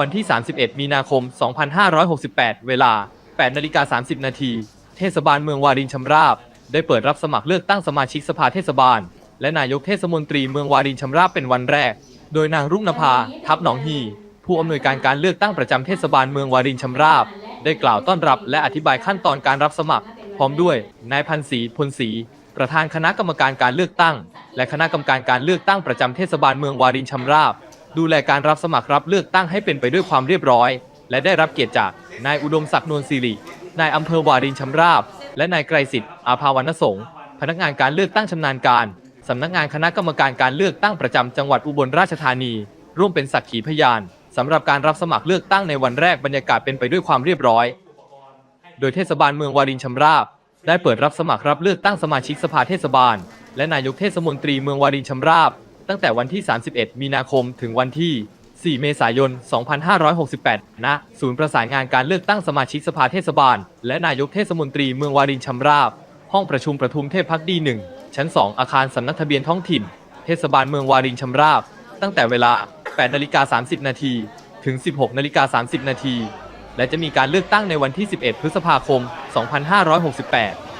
วันที่ 31 มีนาคม 2568 เวลา 8นาฬิกา30 นาที เทศบาลเมืองวารินชำราบ ได้เปิดรับสมัครเลือกตั้งสมาชิกสภาเทศบาล และนายกเทศมนตรีเมืองวารินชำราบเป็นวันแรก โดยนางรุ่งนภา ทับหนองฮี ผู้อำนวยการการเลือกตั้งประจำเทศบาลเมืองวารินชำราบ ได้กล่าวต้อนรับและอธิบายขั้นตอนการรับสมัคร พร้อมด้วย นายพันศรีพลศรีประธานคณะกรรมการการเลือกตั้ง และคณะกรรมการการเลือกตั้งประจำเทศบาลเมืองวารินชำราบ ดูแลการรับสมัครรับเลือกตั้งให้เป็นไปด้วยความเรียบร้อย และได้รับเกียรติจากนายอุดมศักดิ์นวลศิรินายอำเภอวารินชำราบ และนายไกรสิทธิ์อาภาวรรณสงฆ์พนักงานการเลือกตั้งชำนาญการสำนักงานคณะกรรมการการเลือกตั้งประจำจังหวัดอุบลราชธานี ร่วมเป็นสักขีพยานสำหรับการรับสมัครเลือกตั้งในวันแรกบรรยากาศเป็นไปด้วยความเรียบร้อย โดยเทศบาลเมืองวารินชำราบ ได้เปิดรับสมัครรับเลือกตั้งสมาชิกสภาเทศบาล และนายกเทศมนตรีเมืองวารินชำราบ ตั้งแต่วันที่ 31 มีนาคมถึงวันที่ 4 เมษายน 2568 ณ ศูนย์ประสานงานการเลือกตั้งสมาชิกสภาเทศบาล และนายกเทศมนตรีเมืองวารินชำราบ ห้องประชุมประทุมเทพพักดี1ชั้น 2 อาคารสำนักทะเบียนท้องถิ่น เทศบาลเมืองวารินชำราบ ตั้งแต่เวลา 8 นาฬิกา 30 นาทีถึง 16 นาฬิกา 30 นาทีและจะมีการเลือกตั้งในวันที่ 11 พฤษภาคม 2568